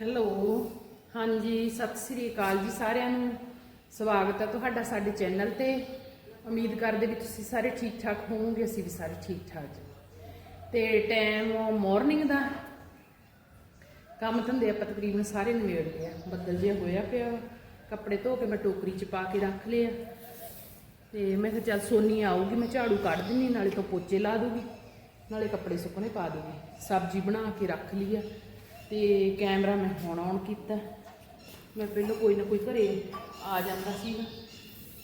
Hello ਹਾਂਜੀ, ਸਤਿ ਸ੍ਰੀ ਅਕਾਲ ਜੀ ਸਾਰਿਆਂ ਨੂੰ। ਸਵਾਗਤ ਹੈ ਤੁਹਾਡਾ ਸਾਡੇ ਚੈਨਲ ਤੇ। ਉਮੀਦ ਕਰਦੇ ਵੀ ਤੁਸੀਂ ਸਾਰੇ ਠੀਕ ਠਾਕ ਹੋਵੋਗੇ, ਅਸੀਂ ਵੀ ਸਾਰੇ ਠੀਕ ਠਾਕ ਜੀ। ਤੇ ਟਾਈਮ ਮਾਰਨਿੰਗ ਦਾ। ਕੰਮ ਧੰਦੇ ਆਪਾਂ ਤਕਰੀਬਨ ਸਾਰੇ ਨਿਬੇੜ ਲਿਆ ਬੱਦਲ ਜਿਹਾ ਹੋਇਆ ਪਿਆ ਕੱਪੜੇ ਧੋ ਕੇ ਮੈਂ ਟੋਕਰੀ 'ਚ ਪਾ ਕੇ ਰੱਖ ਲਿਆ ਤੇ ਮੈਂ ਕਿਹਾ ਚੱਲ ਸੋਨੀ ਆਊਗੀ, ਮੈਂ ਝਾੜੂ ਕੱਢ ਦਿੰਨੀ ਨਾਲੇ ਤੋਂ ਪੋਚੇ ਲਾ ਦੂਗੀ। ਨਾਲੇ ਕੱਪੜੇ ਸੁੱਕਣੇ ਪਾ ਦੂਗੀ। ਸਬਜ਼ੀ ਬਣਾ ਕੇ ਰੱਖ ਲਈ ਆ। ਤੇ ਕੈਮਰਾ ਮੈਂ ਹੁਣ ਆਨ ਕੀਤਾ। ਮੈਂ ਪਹਿਲਾਂ ਕੋਈ ਨਾ ਕੋਈ ਘਰੇ ਆ ਜਾਂਦਾ ਸੀਗਾ।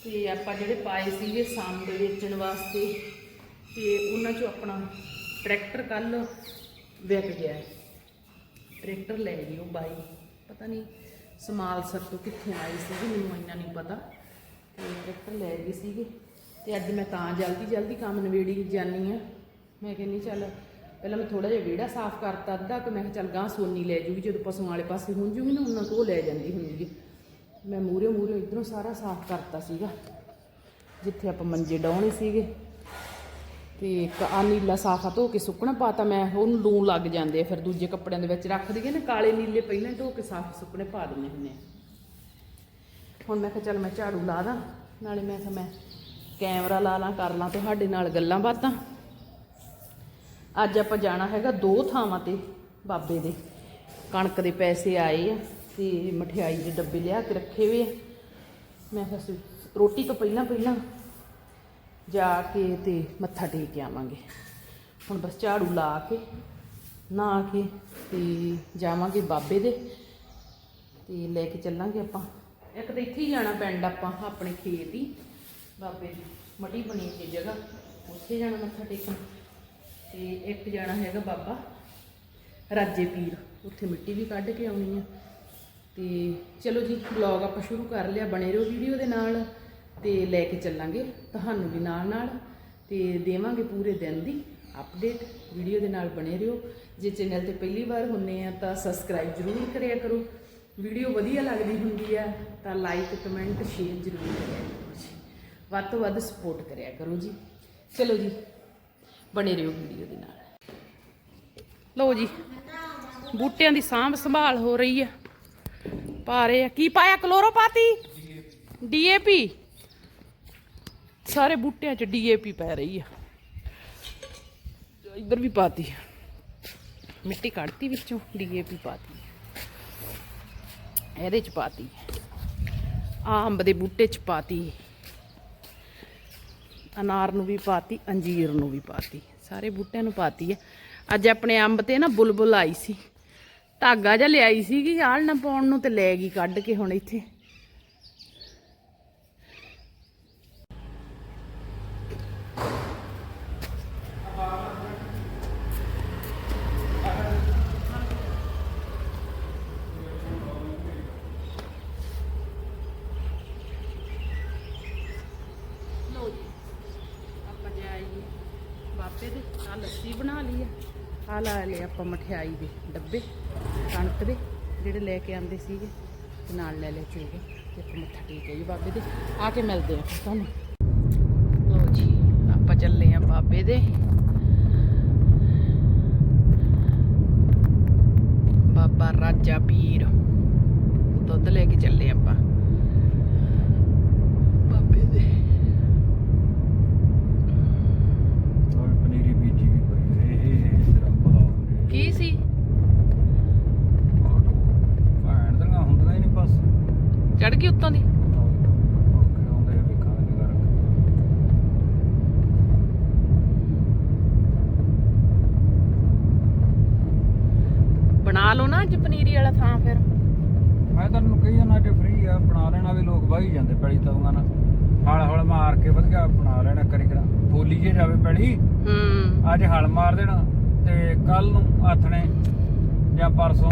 ਤੇ ਆਪਾਂ ਜਿਹੜੇ ਪਾਏ ਸੀਗੇ ਸਾਮ ਦੇ ਵੇਚਣ ਵਾਸਤੇ, ਤੇ ਉਹਨਾਂ ਚੋਂ ਆਪਣਾ ਟਰੈਕਟਰ ਕੱਲ ਵਿਕ ਗਿਆ। ਟਰੈਕਟਰ ਲੈ ਗਈ ਉਹ ਬਾਈ। ਪਤਾ ਨਹੀਂ ਸਮਾਲਸਰ ਤੋਂ ਕਿੱਥੇ ਆਈ ਸੀਗੀ ਮੈਨੂੰ ਇੰਨਾ ਨਹੀਂ ਪਤਾ। ਤੇ ਟਰੈਕਟਰ ਲੈ ਗਏ ਸੀਗੇ। ਤੇ ਅੱਜ ਮੈਂ ਤਾਂ ਜਲਦੀ ਜਲਦੀ ਕੰਮ ਨਵੇੜੀ ਜਾਨੀ ਆ। ਮੈਂ ਕਹਿੰਨੀ ਚੱਲ ਪਹਿਲਾਂ ਮੈਂ ਥੋੜਾ ਜਿਹਾ ਵਿਹੜਾ ਸਾਫ਼ ਕਰਤਾ, ਅੱਧਾ ਕਿ ਮੈਂ ਕਿਹਾ ਚੱਲ ਗਾਂ ਸੋਨੀ ਲੈ ਜੂਗੀ, ਜਦੋਂ ਪਸ਼ੂਆਂ ਵਾਲੇ ਪਾਸੇ ਹੁਣ ਜੂਗੀ ਨਾ, ਉਹਨਾਂ ਤੋਂ ਲੈ ਜਾਂਦੀ ਹੁੰਦੀ ਹੈ ਮੈਂ ਮੂਰੇ ਮੂਰੇ ਇਧਰੋਂ ਸਾਰਾ ਸਾਫ਼ ਕਰਤਾ ਸੀਗਾ, ਜਿੱਥੇ ਆਪਾਂ ਮੰਜੇ ਡਾਉਣੇ ਸੀਗੇ। ਤੇ ਇੱਕ ਆ ਨੀਲਾ ਸਾਫਾ ਧੋ ਕੇ ਸੁੱਕਣਾ ਪਾਤਾ ਮੈਂ, ਉਹਨੂੰ ਲੂਣ ਲੱਗ ਜਾਂਦੇ ਆ, ਫਿਰ ਦੂਜੇ ਕੱਪੜਿਆਂ ਦੇ ਵਿੱਚ ਰੱਖ ਦਈਏ ਨਾ, ਕਾਲੇ ਨੀਲੇ ਪਹਿਲਾਂ ਧੋ ਕੇ ਸਾਫ਼ ਸੁੱਕਣੇ ਪਾ ਦਿੰਦੇ ਹੁੰਦੇ ਆ। ਹੁਣ ਮੈਂ ਕਿਹਾ ਚੱਲ ਮੈਂ ਝਾੜੂ ਲਾ ਦਾਂ, ਨਾਲੇ ਮੈਂ ਕਿਹਾ ਮੈਂ ਕੈਮਰਾ ਲਾ ਲਾਂ, ਕਰ ਲਾਂ ਤੁਹਾਡੇ ਨਾਲ ਗੱਲਾਂ ਬਾਤਾਂ। ਅੱਜ ਆਪਾਂ ਜਾਣਾ ਹੈਗਾ ਦੋ ਥਾਵਾਂ ਤੇ ਬਾਬੇ ਦੇ। ਕਣਕ ਦੇ ਪੈਸੇ ਆਏ ਆ ਤੇ ਮਠਿਆਈ ਦੇ ਡੱਬੇ ਲਿਆ ਕੇ ਰੱਖੇ ਹੋਏ ਆ। ਮੈਂ ਕਿਹਾ ਰੋਟੀ ਤੋਂ ਪਹਿਲਾਂ ਪਹਿਲਾਂ ਜਾ ਕੇ ਤੇ ਮੱਥਾ ਟੇਕ ਕੇ ਆਵਾਂਗੇ। ਹੁਣ ਬਸ ਝਾੜੂ ਲਾ ਕੇ, ਨਹਾ ਕੇ ਤੇ ਜਾਵਾਂਗੇ ਬਾਬੇ ਦੇ ਤੇ ਲੈ ਕੇ ਚੱਲਾਂਗੇ ਆਪਾਂ। ਇੱਕ ਤਾਂ ਇੱਥੇ ਹੀ ਜਾਣਾ ਪਿੰਡ ਆਪਾਂ, ਆਪਣੇ ਖੇਤ ਹੀ। ਬਾਬੇ ਦੀ ਮੜੀ ਬਣੀ ਹੋਈ ਜਗ੍ਹਾ, ਉੱਥੇ ਜਾਣਾ ਮੱਥਾ ਟੇਕਣ। ਤੇ ਇੱਕ ਜਾਣਾ ਹੈਗਾ ਬਾਬਾ ਰਾਜੇ ਪੀਰ। ਉੱਥੇ ਮਿੱਟੀ ਵੀ ਕੱਢ ਕੇ ਆਉਣੀ ਆ। ਤੇ ਚਲੋ ਜੀ ਵਲੌਗ ਆਪਾਂ ਸ਼ੁਰੂ ਕਰ ਲਿਆ ਬਣੇ ਰਹੋ ਵੀਡੀਓ ਦੇ ਨਾਲ ਤੇ ਲੈ ਕੇ ਚੱਲਾਂਗੇ ਤੁਹਾਨੂੰ ਵੀ ਨਾਲ ਨਾਲ ਤੇ ਦੇਵਾਂਗੇ ਪੂਰੇ ਦਿਨ ਦੀ ਅਪਡੇਟ ਵੀਡੀਓ ਦੇ ਨਾਲ ਬਣੇ ਰਹੋ। ਜੇ ਚੈਨਲ ਤੇ ਪਹਿਲੀ ਵਾਰ ਹੁੰਨੇ ਆ ਤਾਂ ਸਬਸਕ੍ਰਾਈਬ ਜ਼ਰੂਰ ਕਰਿਆ ਕਰੋ। ਵੀਡੀਓ ਵਧੀਆ ਲੱਗਦੀ ਹੁੰਦੀ ਆ ਤਾਂ ਲਾਈਕ ਕਮੈਂਟ ਸ਼ੇਅਰ ਜ਼ਰੂਰ ਕਰਿਆ ਕਰੋ ਜੀ। ਵੱਧ ਤੋਂ ਵੱਧ ਸਪੋਰਟ ਕਰਿਆ ਕਰੋ ਜੀ। ਚਲੋ ਜੀ ਬਣੇ ਰਹੋ ਵੀਡੀਓ ਦੇ ਨਾਲ। ਲਓ ਜੀ, ਬੂਟਿਆਂ ਦੀ ਸਾਂਭ ਸੰਭਾਲ ਹੋ ਰਹੀ ਆ। ਪਾ ਰਹੇ ਆ। ਕੀ ਪਾਇਆ? ਕਲੋਰੋ ਕਲੋਰੋਪਾਤੀ ਡੀਏਪੀ ਸਾਰੇ ਬੂਟਿਆਂ 'ਚ ਡੀਏਪੀ ਪੈ ਰਹੀ ਆ। ਇੱਧਰ ਵੀ ਪਾਤੀ। ਮਿੱਟੀ ਕੱਢਤੀ ਵਿੱਚੋਂ ਡੀਏਪੀ ਪਾਤੀ। ਇਹਦੇ 'ਚ ਪਾਤੀ। ਆਂਬ ਦੇ ਬੂਟੇ 'ਚ ਪਾਤੀ। ਅਨਾਰ ਨੂੰ ਵੀ ਪਾਤੀ, ਅੰਜੀਰ ਨੂੰ ਵੀ ਪਾਤੀ, ਸਾਰੇ ਬੂਟਿਆਂ ਨੂੰ ਪਾਤੀ ਆ ਅੱਜ ਆਪਣੇ ਅੰਬ ਤੇ ਨਾ ਬੁਲਬੁਲ ਆਈ ਸੀ। ਧਾਗਾ ਜਿਹਾ ਲਿਆਈ ਸੀਗੀ ਆਲ ਨਾ ਪਾਉਣ ਨੂੰ ਤੇ ਲੈ ਗਈ ਕੱਢ ਕੇ ਹੁਣ ਇੱਥੇ ਲੋ ਜੀ ਆਪਾਂ ਜਾਈਏ ਬਾਪੇ ਦੇ ਆ ਲੱਸੀ ਬਣਾ ਲਈ ਆ ਆ ਲਾ ਲਏ ਆਪਾਂ ਮਠਿਆਈ ਦੇ ਡੱਬੇ, ਕਣਕ ਦੇ ਜਿਹੜੇ ਲੈ ਕੇ ਆਂਦੇ ਸੀਗੇ, ਤੇ ਨਾਲ ਲੈ ਲਏ ਚੂਗੇ ਤੇ ਆਪਾਂ ਮੱਥਾ ਟੇਕ ਆਈਏ ਬਾਬੇ ਦੇ, ਆ ਕੇ ਮਿਲਦੇ ਆ ਤੁਹਾਨੂੰ। ਲੋ ਜੀ, ਆਪਾਂ ਚੱਲੇ ਆ ਬਾਬੇ ਦੇ। ਬਾਬਾ ਰਾਜਾ ਪੀਰ, ਦੁੱਧ ਲੈ ਕੇ ਚੱਲੇ ਆਪਾਂ ਬਾਬੇ ਦੇ ਔਰ ਪਨੀਰੀ ਬੀਜੀ ਵੀ ਪਈ ਇਹ ਇਹ ਤੇਰਾ ਭਾਵ ਕੀ ਸੀ ਆਟੋ ਭੈਣ ਦੀਆਂ ਹੁੰਦੀਆਂ ਹੀ ਨਹੀਂ ਬਸ ਚੜ ਗਈ ਉੱਤੋਂ ਦੀ ਓਕੇ ਆਉਂਦੇ ਵੇਖਾਂਗੇ ਕਰਕੇ ਬਣਾ ਲਓ ਨਾ ਅੱਜ ਪਨੀਰੀ ਵਾਲਾ ਥਾਂ ਫਿਰ ਮੈਂ ਤੁਹਾਨੂੰ ਕਹੀ ਜਾਂਦਾ ਕਿ ਫ੍ਰੀ ਆ ਬਣਾ ਲੈਣਾ ਵੀ ਲੋਕ ਵਾਹੀ ਤਵੀਆਂ ਨਾਲ। ਹਲ ਹਲ ਮਾਰ ਕੇ ਵਧੀਆ ਬਣਾ ਲੈਣਾ ਕਰੀ ਕਰਾ। ਬੋਲੀ ਜੇ ਜਾਵੇ ਪੈਲੀ ਹੂੰ। ਅੱਜ ਹਲ ਮਾਰ ਦੇਣਾ ਤੇ ਕੱਲ ਨੂੰ ਆਥਣੇ ਜਾਂ ਪਰਸੋਂ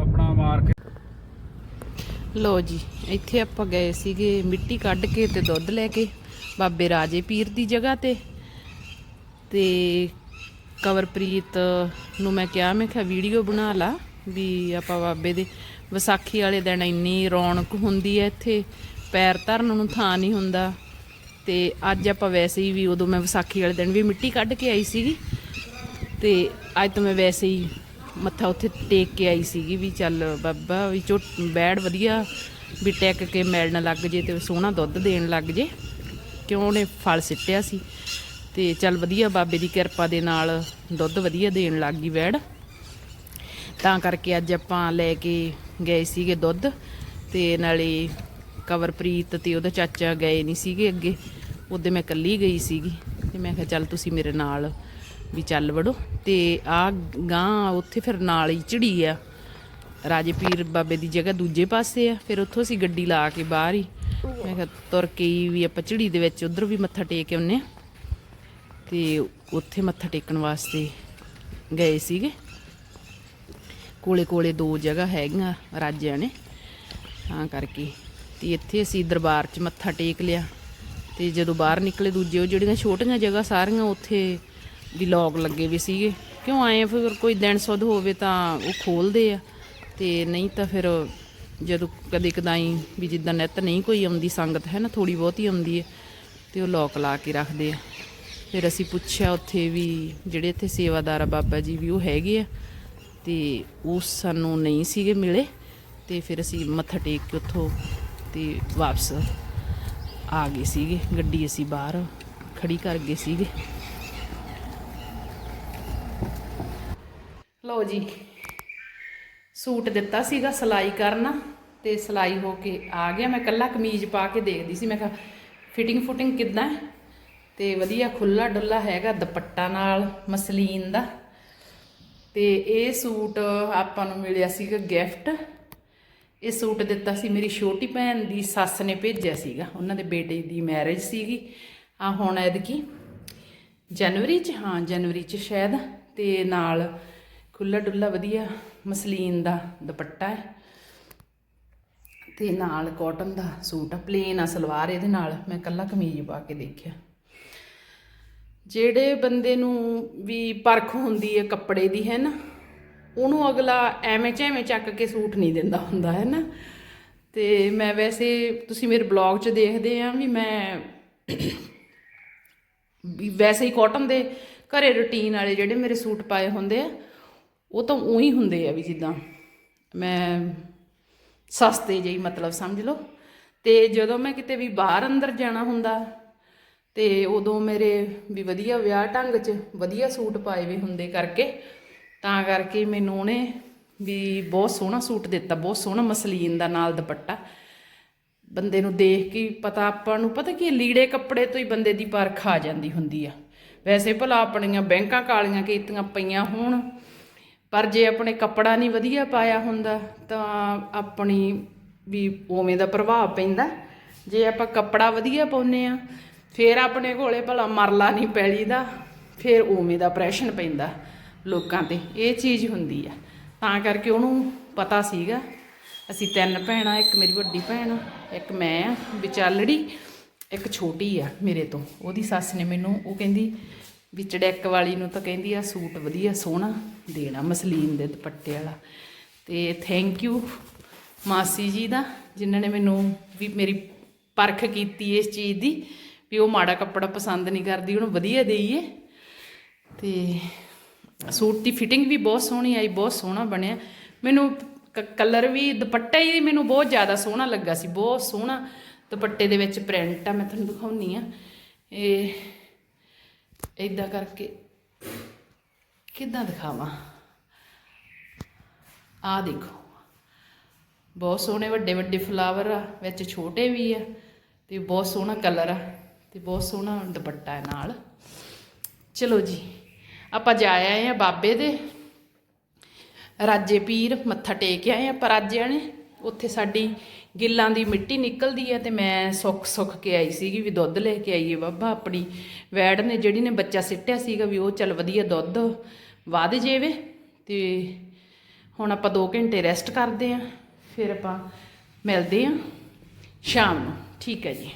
ਆਪਣਾ ਮਾਰ ਕੇ ਲੋ ਜੀ ਇੱਥੇ ਆਪਾਂ ਗਏ ਸੀਗੇ ਮਿੱਟੀ ਕੱਢ ਕੇ ਤੇ ਦੁੱਧ ਲੈ ਕੇ ਬਾਬੇ ਰਾਜੇ ਪੀਰ ਦੀ ਜਗ੍ਹਾ ਤੇ। ਤੇ ਕਵਰਪ੍ਰੀਤ ਨੂੰ ਮੈਂ ਕਿਹਾ ਮੈਂ ਕਿਹਾ ਵੀਡੀਓ ਬਣਾ ਲਾ ਵੀ ਆਪਾਂ ਬਾਬੇ ਦੇ ਵਿਸਾਖੀ ਵਾਲੇ ਦਿਨ ਇੰਨੀ ਰੌਣਕ ਹੁੰਦੀ ਹੈ ਇੱਥੇ। ਪੈਰ ਧਰਨ ਨੂੰ ਥਾਂ ਨਹੀਂ ਹੁੰਦਾ। ਤੇ ਅੱਜ ਆਪਾਂ ਵੈਸੇ ਹੀ ਵੀ ਉਦੋਂ ਮੈਂ ਵਿਸਾਖੀ ਵਾਲੇ ਦਿਨ ਵੀ ਮਿੱਟੀ ਕੱਢ ਕੇ ਆਈ ਸੀਗੀ। ਤੇ ਅੱਜ ਤਾਂ ਮੈਂ ਵੈਸੇ ਹੀ ਮੱਥਾ ਉੱਥੇ ਟੇਕ ਕੇ ਆਈ ਸੀਗੀ ਵੀ ਚੱਲ ਬਾਬਾ ਵੀ ਝੋ ਬੈੜ ਵਧੀਆ ਵੀ ਟੈਕ ਕੇ ਮੈਲਣ ਲੱਗ ਜੇ ਤੇ ਸੋਹਣਾ ਦੁੱਧ ਦੇਣ ਲੱਗ ਜੇ। ਕਿਉਂ ਉਹਨੇ ਫਲ ਸਿੱਟਿਆ ਸੀ। ਤੇ ਚੱਲ ਵਧੀਆ ਬਾਬੇ ਦੀ ਕਿਰਪਾ ਦੇ ਨਾਲ ਦੁੱਧ ਵਧੀਆ ਦੇਣ ਲੱਗ ਗਈ ਵੈੜ ਤਾਂ ਕਰਕੇ ਅੱਜ ਆਪਾਂ ਲੈ ਕੇ ਗਏ ਸੀਗੇ ਦੁੱਧ। ਤੇ ਨਾਲੇ ਕਵਰਪ੍ਰੀਤ ਤੇ ਉਹਦਾ ਚਾਚਾ ਗਏ ਨਹੀਂ ਸੀਗੇ ਅੱਗੇ। ਉਹਦੇ ਮੈਂ ਇਕੱਲੀ ਗਈ ਸੀਗੀ। ਤੇ ਮੈਂ ਕਿਹਾ, ਚੱਲ ਤੁਸੀਂ ਮੇਰੇ ਨਾਲ ਵੀ ਚੱਲ ਵੜੋ। ਤੇ ਆ ਗਾਂ ਉੱਥੇ ਫਿਰ ਨਾਲ ਹੀ ਝੜੀ ਆ। ਰਾਜੇ ਪੀਰ ਬਾਬੇ ਦੀ ਜਗ੍ਹਾ ਦੂਜੇ ਪਾਸੇ ਆ। ਫਿਰ ਉੱਥੋਂ ਅਸੀਂ ਗੱਡੀ ਲਾ ਕੇ ਬਾਹਰ ਹੀ। ਮੈਂ ਕਿਹਾ, ਤੁਰ ਕੇ ਵੀ ਆਪਾਂ ਝੜੀ ਦੇ ਵਿੱਚ ਉਧਰ ਵੀ ਮੱਥਾ ਟੇਕ ਕੇ ਆਉਂਦੇ ਆ। ਤੇ ਉੱਥੇ ਮੱਥਾ ਟੇਕਣ ਵਾਸਤੇ ਗਏ ਸੀਗੇ। ਕੋਲੇ ਕੋਲੇ ਦੋ ਜਗ੍ਹਾ ਹੈਗੀਆਂ ਰਾਜਿਆਂ ਨੇ। ਤਾਂ ਕਰਕੇ ਤੇ ਇੱਥੇ ਅਸੀਂ ਦਰਬਾਰ 'ਚ ਮੱਥਾ ਟੇਕ ਲਿਆ। ਤੇ ਜਦੋਂ ਬਾਹਰ ਨਿਕਲੇ ਦੂਜੇ, ਉਹ ਜਿਹੜੀਆਂ ਛੋਟੀਆਂ ਜਗ੍ਹਾ ਸਾਰੀਆਂ ਉੱਥੇ ਵੀ ਲੌਕ ਲੱਗੇ ਵੀ ਸੀਗੇ। ਕਿਉਂ ਆਏ ਫਿਰ ਕੋਈ ਦਿਨ ਸੁੱਧ ਹੋਵੇ ਤਾਂ ਉਹ ਖੋਲਦੇ ਆ। ਤੇ ਨਹੀਂ ਤਾਂ ਫਿਰ ਜਦੋਂ ਕਦੇ ਕਦਾਈ ਵੀ ਜਿੱਦਾਂ ਨਿੱਤ ਨਹੀਂ ਕੋਈ ਆਉਂਦੀ ਸੰਗਤ, ਹੈ ਨਾ ਥੋੜੀ ਬਹੁਤੀ ਆਉਂਦੀ ਹੈ ਤੇ ਉਹ ਲੋਕ ਲਾ ਕੇ ਰੱਖਦੇ ਆ। ਫਿਰ ਅਸੀਂ ਪੁੱਛਿਆ ਉੱਥੇ ਵੀ ਜਿਹੜੇ ਇੱਥੇ ਸੇਵਾਦਾਰ ਆ ਬਾਬਾ ਜੀ ਵੀ ਉਹ ਹੈਗੇ ਆ। ਤੇ ਉਹ ਸਾਨੂੰ ਨਹੀਂ ਸੀਗੇ ਮਿਲੇ। ਤੇ ਫਿਰ ਅਸੀਂ ਮੱਥਾ ਟੇਕ ਕੇ ਉੱਥੋਂ ਤੇ ਵਾਪਸ ਆ ਗਏ ਸੀਗੇ, ਗੱਡੀ ਅਸੀਂ ਬਾਹਰ ਖੜੀ ਕਰ ਗਏ ਸੀਗੇ। ਲਓ ਜੀ, ਸੂਟ ਦਿੱਤਾ ਸੀਗਾ ਸਿਲਾਈ ਕਰਨਾ ਤੇ ਸਿਲਾਈ ਹੋ ਕੇ ਆ ਗਿਆ। ਮੈਂ ਕੱਲਾ ਕਮੀਜ਼ ਪਾ ਕੇ ਦੇਖਦੀ ਸੀ, ਮੈਂ ਕਿਹਾ ਫਿਟਿੰਗ ਫੁਟਿੰਗ ਕਿੱਦਾਂ ਹੈ? ਤੇ ਵਧੀਆ ਖੁੱਲਾ ਡੁੱਲਾ ਹੈਗਾ ਦੁਪੱਟਾ ਨਾਲ, ਮਸਲੀਨ ਦਾ। ਤੇ ਇਹ ਸੂਟ ਆਪਾਂ ਨੂੰ ਮਿਲਿਆ ਸੀਗਾ ਗਿਫਟ। ਇਹ ਸੂਟ ਦਿੱਤਾ ਸੀ ਮੇਰੀ ਛੋਟੀ ਭੈਣ ਦੀ ਸੱਸ ਨੇ ਭੇਜਿਆ ਸੀਗਾ। ਉਹਨਾਂ ਦੇ ਬੇਟੇ ਦੀ ਮੈਰਿਜ ਸੀਗੀ। ਆ ਹੁਣ ਐਦਕੀ ਜਨਵਰੀ ਚ, ਹਾਂ, ਜਨਵਰੀ ਚ ਸ਼ਾਇਦ। ਤੇ ਨਾਲ ਖੁੱਲਾ ਡੁੱਲਾ ਵਧੀਆ ਮਸਲੀਨ ਦਾ ਦੁਪੱਟਾ ਹੈ। ਤੇ ਨਾਲ ਕਾਟਨ ਦਾ ਸੂਟ ਆ ਪਲੇਨ ਆ ਸਲਵਾਰ ਇਹਦੇ ਨਾਲ। ਮੈਂ ਕੱਲਾ ਕਮੀਜ਼ ਪਾ ਕੇ ਦੇਖਿਆ। ਜਿਹੜੇ ਬੰਦੇ ਨੂੰ ਵੀ ਪਰਖ ਹੁੰਦੀ ਹੈ ਕੱਪੜੇ ਦੀ, ਹੈ ਨਾ? ਉਹਨੂੰ ਅਗਲਾ ਐਵੇਂ ਚੈਵੇਂ ਚੱਕ ਕੇ ਸੂਟ ਨਹੀਂ ਦਿੰਦਾ ਹੁੰਦਾ, ਹੈ ਨਾ? ਤੇ ਮੈਂ ਵੈਸੇ, ਤੁਸੀਂ ਮੇਰੇ ਬਲੌਗ 'ਚ ਦੇਖਦੇ ਆ ਵੀ ਮੈਂ ਵੀ ਵੈਸੇ ਹੀ ਕਾਟਨ ਦੇ ਘਰੇ ਰੁਟੀਨ ਵਾਲੇ ਜਿਹੜੇ ਮੇਰੇ ਸੂਟ ਪਾਏ ਹੁੰਦੇ ਆ, ਉਹ ਤਾਂ ਉਹੀ ਹੁੰਦੇ ਆ ਵੀ ਜਿੱਦਾਂ ਮੈਂ ਸਸਤੇ ਜਿਹੀ ਮਤਲਬ ਸਮਝ ਲਓ। ਤੇ ਜਦੋਂ ਮੈਂ ਕਿਤੇ ਵੀ ਬਾਹਰ ਅੰਦਰ ਜਾਣਾ ਹੁੰਦਾ ਤੇ ਉਦੋਂ ਮੇਰੇ ਵੀ ਵਧੀਆ ਵਿਆਹ ਢੰਗ 'ਚ ਵਧੀਆ ਸੂਟ ਪਾਏ ਵੀ ਹੁੰਦੇ ਕਰਕੇ ਤਾਂ ਕਰਕੇ ਮੈਨੂੰ ਉਹਨੇ ਵੀ ਬਹੁਤ ਸੋਹਣਾ ਸੂਟ ਦਿੱਤਾ, ਬਹੁਤ ਸੋਹਣਾ ਮਸਲੀਨ ਦਾ ਨਾਲ ਦੁਪੱਟਾ। ਬੰਦੇ ਨੂੰ ਦੇਖ ਕੇ ਪਤਾ ਆਪਾਂ ਨੂੰ, ਪਤਾ ਕਿ ਲੀੜੇ ਕੱਪੜੇ ਤੋਂ ਹੀ ਬੰਦੇ ਦੀ ਪਰਖ ਆ ਜਾਂਦੀ ਹੁੰਦੀ ਆ। ਵੈਸੇ ਭਲਾ ਆਪਣੀਆਂ ਬੈਂਕਾਂ ਕਾਲੀਆਂ ਕੀਤੀਆਂ ਪਈਆਂ ਹੋਣ, ਪਰ ਜੇ ਆਪਣੇ ਕੱਪੜਾ ਨਹੀਂ ਵਧੀਆ ਪਾਇਆ ਹੁੰਦਾ, ਤਾਂ ਆਪਣੀ ਵੀ ਉਵੇਂ ਦਾ ਪ੍ਰਭਾਵ ਪੈਂਦਾ। ਜੇ ਆਪਾਂ ਕੱਪੜਾ ਵਧੀਆ ਪਾਉਨੇ ਆ, ਫਿਰ ਆਪਣੇ ਕੋਲੇ ਭਲਾ ਮਰਲਾ ਨਹੀਂ ਪੈਲੀ ਦਾ ਫਿਰ ਉਵੇਂ ਦਾ ਪ੍ਰੈਸ਼ਨ ਪੈਂਦਾ। ਲੋਕਾਂ ਤੇ, ਇਹ ਚੀਜ਼ ਹੁੰਦੀ ਆ। ਤਾਂ ਕਰਕੇ ਉਹਨੂੰ ਪਤਾ ਸੀਗਾ, ਅਸੀਂ ਤਿੰਨ ਭੈਣਾਂ, ਇੱਕ ਮੇਰੀ ਵੱਡੀ ਭੈਣ, ਇੱਕ ਮੈਂ ਆ ਵਿਚਾਲੜੀ ਇੱਕ ਛੋਟੀ ਆ ਮੇਰੇ ਤੋਂ। ਉਹਦੀ ਸੱਸ ਨੇ ਮੈਨੂੰ ਉਹ ਕਹਿੰਦੀ ਵੀ ਚੜੈਕ ਵਾਲੀ ਨੂੰ ਤਾਂ ਕਹਿੰਦੀ ਆ, ਸੂਟ ਵਧੀਆ ਸੋਹਣਾ, ਦੇਣਾ ਮਸਲੀਨ ਦੇ ਦੁਪੱਟੇ ਵਾਲਾ। ਤੇ ਥੈਂਕ ਯੂ ਮਾਸੀ ਜੀ ਦਾ, ਜਿਨ੍ਹਾਂ ਨੇ ਮੈਨੂੰ ਵੀ ਮੇਰੀ ਪਰਖ ਕੀਤੀ ਇਸ ਚੀਜ਼ ਦੀ, ਵੀ ਉਹ ਮਾੜਾ ਕੱਪੜਾ ਪਸੰਦ ਨਹੀਂ ਕਰਦੀ, ਉਹਨੂੰ ਵਧੀਆ ਦੇਈਏ। ਤੇ ਸੂਟ ਦੀ ਫਿਟਿੰਗ ਵੀ ਬਹੁਤ ਸੋਹਣੀ ਆਈ, ਬਹੁਤ ਸੋਹਣਾ ਬਣਿਆ। ਮੈਨੂੰ ਕਲਰ ਵੀ, ਦੁਪੱਟਾ ਹੀ ਮੈਨੂੰ ਬਹੁਤ ਜ਼ਿਆਦਾ ਸੋਹਣਾ ਲੱਗਾ ਸੀ, ਬਹੁਤ ਸੋਹਣਾ ਦੁਪੱਟੇ ਦੇ ਵਿੱਚ ਪ੍ਰਿੰਟ ਆ, ਮੈਂ ਤੁਹਾਨੂੰ ਦਿਖਾਉਣੀ ਆ। ਇਹ ਇਦਾਂ ਕਰਕੇ ਕਿੱਦਾਂ ਦਿਖਾਵਾਂ? ਆ ਦੇਖੋ। ਬਹੁਤ ਸੋਹਣੇ ਵੱਡੇ ਵੱਡੇ ਫਲਾਵਰ ਆ, ਵਿੱਚ ਛੋਟੇ ਵੀ ਆ, ਤੇ ਬਹੁਤ ਸੋਹਣਾ ਕਲਰ ਆ, ਤੇ ਬਹੁਤ ਸੋਹਣਾ ਦੁਪੱਟਾ ਹੈ ਨਾਲ। ਚਲੋ ਜੀ। ਆਪਾਂ ਜਾ ਆਏ ਆ ਬਾਬੇ ਦੇ। ਰਾਜੇ ਪੀਰ ਮੱਥਾ ਟੇਕ ਆਏ ਆ ਪਰ ਰਾਜਿਆਂ ਨੇ। ਉੱਥੇ ਸਾਡੀ ਗਿੱਲਾਂ ਦੀ ਮਿੱਟੀ ਨਿਕਲਦੀ ਹੈ ਤੇ ਮੈਂ ਸੁੱਖ ਸੁੱਖ ਕੇ ਆਈ ਸੀਗੀ ਵੀ ਦੁੱਧ ਲੈ ਕੇ ਆਈਏ ਬਾਬਾ। ਆਪਣੀ ਵੈੜ ਨੇ ਜਿਹੜੀ ਨੇ ਬੱਚਾ ਸਿੱਟਿਆ ਸੀਗਾ ਵੀ ਉਹ ਚੱਲ ਵਧੀਆ ਦੁੱਧ ਵਾਧ ਜੇਵੇ। ਤੇ ਹੁਣ ਆਪਾਂ 2 ਘੰਟੇ ਰੈਸਟ ਕਰਦੇ ਆਂ ਫਿਰ ਆਪਾਂ ਮਿਲਦੇ ਆਂ ਸ਼ਾਮ ਨੂੰ। ਠੀਕ ਹੈ ਜੀ।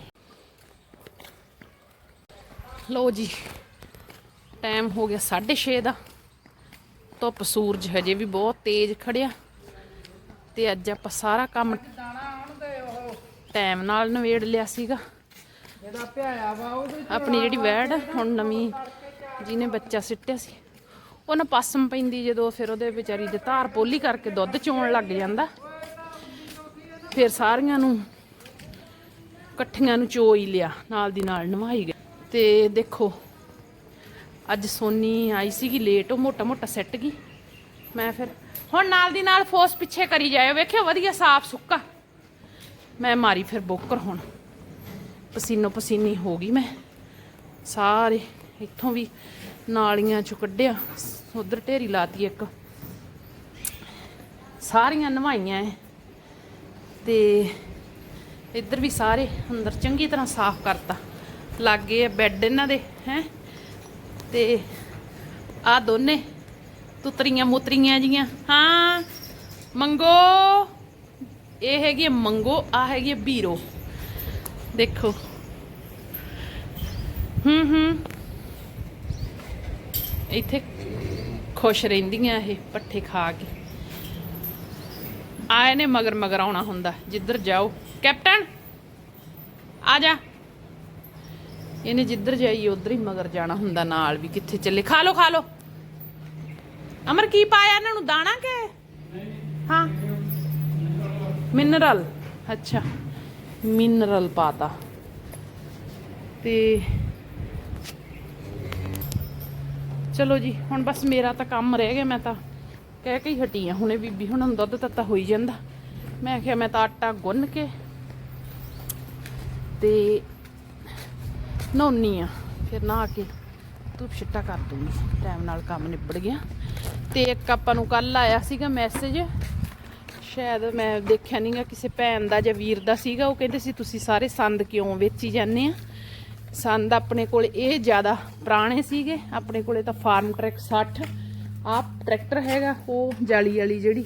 ਲਓ ਜੀ। ਟਾਈਮ ਹੋ ਗਿਆ 6:30 ਦਾ। ਧੁੱਪ ਸੂਰਜ ਹਜੇ ਵੀ ਬਹੁਤ ਤੇਜ਼ ਖੜਿਆ। ਤੇ ਅੱਜ ਆਪਾਂ ਸਾਰਾ ਕੰਮ ਟਾਈਮ ਨਾਲ ਨਵੇੜ ਲਿਆ ਸੀਗਾ। ਜਿਹੜਾ ਪਿਆਇਆ ਵਾ ਉਹਦੇ ਆਪਣੀ ਜਿਹੜੀ ਵੈੜ, ਹੁਣ ਨਵੀਂ ਜਿਹਨੇ ਬੱਚਾ ਸਿੱਟਿਆ ਸੀ। ਉਹ ਨਾ ਪਸਮ ਪੈਂਦੀ ਜਦੋਂ ਫਿਰ ਉਹਦੇ ਵਿਚਾਰੀ ਦੇ ਧਾਰ ਪੋਲੀ ਕਰਕੇ ਦੁੱਧ ਚੋਣ ਲੱਗ ਜਾਂਦਾ। ਫਿਰ ਸਾਰੀਆਂ ਨੂੰ ਇਕੱਠੀਆਂ ਨੂੰ ਚੋਈ ਲਿਆ, ਨਾਲ ਦੀ ਨਾਲ ਨਵਾਈ ਗਿਆ। ਤੇ ਦੇਖੋ ਅੱਜ ਸੋਨੀ ਆਈ ਸੀਗੀ ਲੇਟ ਉਹ ਮੋਟਾ ਮੋਟਾ ਸੈੱਟ ਗਈ। ਮੈਂ ਫਿਰ ਹੁਣ ਨਾਲ ਦੀ ਨਾਲ ਫੋਰਸ ਪਿੱਛੇ ਕਰੀ ਜਾਇਓ, ਵੇਖਿਓ ਵਧੀਆ ਸਾਫ਼ ਸੁੱਕਾ। ਮੈਂ ਮਾਰੀ ਫਿਰ ਬੋਕਰ ਹੁਣ। ਪਸੀਨੋ ਪਸੀਨੀ ਹੋ ਗਈ ਮੈਂ। ਸਾਰੇ ਇੱਥੋਂ ਵੀ ਨਾਲੀਆਂ ਚੋਂ ਕੱਢਿਆ, ਉਧਰ ਢੇਰੀ ਲਾਤੀ ਇੱਕ। ਸਾਰੀਆਂ ਨਵਾਈਆਂ ਐ। ਤੇ ਇੱਧਰ ਵੀ ਸਾਰੇ ਅੰਦਰ ਚੰਗੀ ਤਰ੍ਹਾਂ ਸਾਫ਼ ਕਰਤਾ। ਲੱਗੇ ਆ ਬੈੱਡ ਇਹਨਾਂ ਦੇ, ਹੈ? ਤੇ ਆ ਦੋਨੇ ਤੁਤਰੀਆਂ ਮੁਤਰੀਆਂ ਜੀਆਂ। ਹਾਂ, ਮੰਗੋ। ਇਹ ਹੈਗੀ ਆ ਮੰਗੋ, ਆ ਹੈਗੀ ਆ ਬੀਰੋ। ਦੇਖੋ। ਹੂੰ ਹੂੰ। ਇੱਥੇ ਖੁਸ਼ ਰਹਿੰਦੀਆਂ ਇਹ ਪੱਠੇ ਖਾ ਕੇ। ਆਏ ਨੇ ਮਗਰ ਮਗਰ ਆਉਣਾ ਹੁੰਦਾ। ਜਿੱਧਰ ਜਾਓ। ਕੈਪਟਨ, ਆ ਜਾ। ਇਹਨੇ ਜਿੱਧਰ ਜਾਈ, ਉਧਰ ਹੀ ਮਗਰ ਜਾਣਾ ਹੁੰਦਾ ਨਾਲ ਵੀ, ਕਿੱਥੇ ਚੱਲੇ। ਖਾ ਲੋ ਖਾ ਲੋ ਅਮਰ, ਕੀ ਪਾਇਆ ਇਹਨਾਂ ਨੂੰ? ਦਾਣਾ ਕੇ? ਹਾਂ। ਮਿਨਰਲ ਅੱਛਾ। ਮਿਨਰਲ ਪਾਤਾ। ਤੇ ਚਲੋ ਜੀ, ਹੁਣ ਬਸ ਮੇਰਾ ਤਾਂ ਕੰਮ ਰਹਿ ਗਿਆ, ਮੈਂ ਤਾਂ ਕਹਿ ਕੇ ਹੀ ਹਟੀ ਆ। ਹੁਣੇ ਬੀਬੀ ਹੁਣ ਦੁੱਧ ਤੱਤਾ ਹੋਈ ਜਾਂਦਾ। ਮੈਂ ਕਿਹਾ ਮੈਂ ਤਾਂ ਆਟਾ ਗੁੰਨ ਕੇ ਤੇ ਨਹਾਉਣੀ ਆ। ਫਿਰ ਨਹਾ ਕੇ ਧੁੱਪ ਛਿੱਟਾ ਕਰ ਦੂੰਗੀ। ਟਾਈਮ ਨਾਲ ਕੰਮ ਨਿਬੜ ਗਿਆ। ਤੇ ਇੱਕ ਆਪਾਂ ਨੂੰ ਕੱਲ ਆਇਆ ਸੀਗਾ ਮੈਸੇਜ ਸ਼ਾਇਦ ਮੈਂ ਦੇਖਿਆ ਨਹੀਂਗਾ ਕਿਸੇ ਭੈਣ ਦਾ ਜਾਂ ਵੀਰ ਦਾ ਸੀਗਾ। ਉਹ ਕਹਿੰਦੇ ਸੀ, ਤੁਸੀਂ ਸਾਰੇ ਸੰਦ ਕਿਉਂ ਵੇਚੀ ਜਾਂਦੇ ਆ? ਸੰਦ ਆਪਣੇ ਕੋਲ ਇਹ ਜ਼ਿਆਦਾ ਪੁਰਾਣੇ ਸੀਗੇ। ਆਪਣੇ ਕੋਲੇ ਤਾਂ ਫਾਰਮ ਟਰੈਕ 60 ਆਪ ਟਰੈਕਟਰ ਹੈਗਾ, ਉਹ ਜਾਲੀ ਵਾਲੀ ਜਿਹੜੀ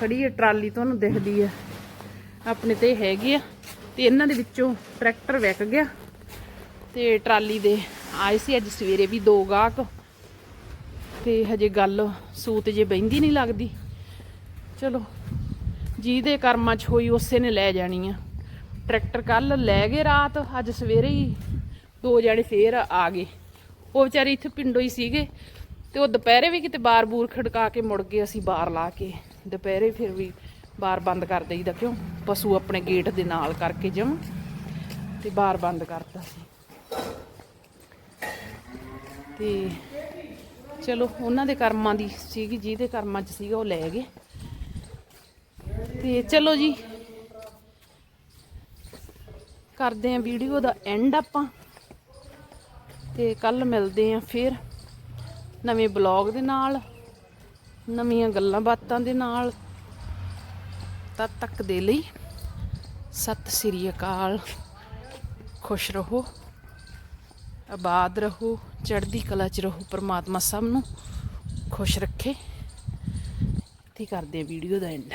ਖੜੀ ਹੈ ਟਰਾਲੀ ਤੁਹਾਨੂੰ ਦਿਖਦੀ ਆ। ਆਪਣੇ ਤੇ ਹੈਗੇ ਆ। ਤੇ ਇਹਨਾਂ ਦੇ ਵਿੱਚੋਂ ਟਰੈਕਟਰ ਵਿਕ ਗਿਆ। ਤੇ ਟਰਾਲੀ ਦੇ ਆਏ ਸੀ ਅੱਜ ਸਵੇਰੇ ਵੀ ਦੋ ਗਾਹਕ। ਤੇ ਹਜੇ ਗੱਲ ਸੂਤ ਜੇ ਬਹਿੰਦੀ ਨਹੀਂ ਲੱਗਦੀ। ਚਲੋ ਜਿਹਦੇ ਕਰਮਾਂ 'ਚ ਹੋਈ ਉਸੇ ਨੇ ਲੈ ਜਾਣੀ ਆ। ਟਰੈਕਟਰ ਕੱਲ ਲੈ ਗਏ ਰਾਤ, ਅੱਜ ਸਵੇਰੇ ਹੀ ਦੋ ਜਣੇ ਫੇਰ ਆ ਗਏ। ਉਹ ਵਿਚਾਰੇ ਇੱਥੇ ਪਿੰਡੋਂ ਹੀ ਸੀਗੇ ਤੇ ਉਹ ਦੁਪਹਿਰੇ ਵੀ ਕਿਤੇ ਬਾਰ-ਬੂਰ ਖੜਕਾ ਕੇ ਮੁੜ ਗਏ, ਅਸੀਂ ਬਾਹਰ ਲਾ ਕੇ। ਦੁਪਹਿਰੇ ਫਿਰ ਵੀ ਬਾਰ ਬੰਦ ਕਰ ਦੇਈਦਾ ਕਿਉਂ? ਪਸ਼ੂ ਆਪਣੇ ਗੇਟ ਦੇ ਨਾਲ ਕਰਕੇ ਜਮ ਤੇ ਬਾਰ ਬੰਦ ਕਰਤਾ ਸੀ। ਤੇ ਚਲੋ, ਉਹਨਾਂ ਦੇ ਕਰਮਾਂ ਦੀ ਸੀਗੀ, ਜਿਹਦੇ ਕਰਮਾਂ 'ਚ ਸੀਗਾ, ਉਹ ਲੈ ਗਏ। ਤੇ ਚਲੋ ਜੀ, ਕਰਦੇ ਆਂ ਵੀਡੀਓ ਦਾ ਐਂਡ ਆਪਾਂ। ਤੇ ਕੱਲ ਮਿਲਦੇ ਆਂ ਫਿਰ ਨਵੇਂ ਬਲੌਗ ਦੇ ਨਾਲ, ਨਵੀਆਂ ਗੱਲਾਂ ਬਾਤਾਂ ਦੇ ਨਾਲ। ਤਦ ਤੱਕ ਦੇ ਲਈ ਸਤਿ ਸ੍ਰੀ ਅਕਾਲ। ਖੁਸ਼ ਰਹੋ। ਆਬਾਦ ਰਹੋ, ਚੜ੍ਹਦੀ ਕਲਾ ਚ ਰਹੋ, ਪ੍ਰਮਾਤਮਾ ਸਭ ਨੂੰ ਖੁਸ਼ ਰੱਖੇ। ਤੇ ਕਰਦੇ ਵੀਡੀਓ ਦਾ ਐਂਡ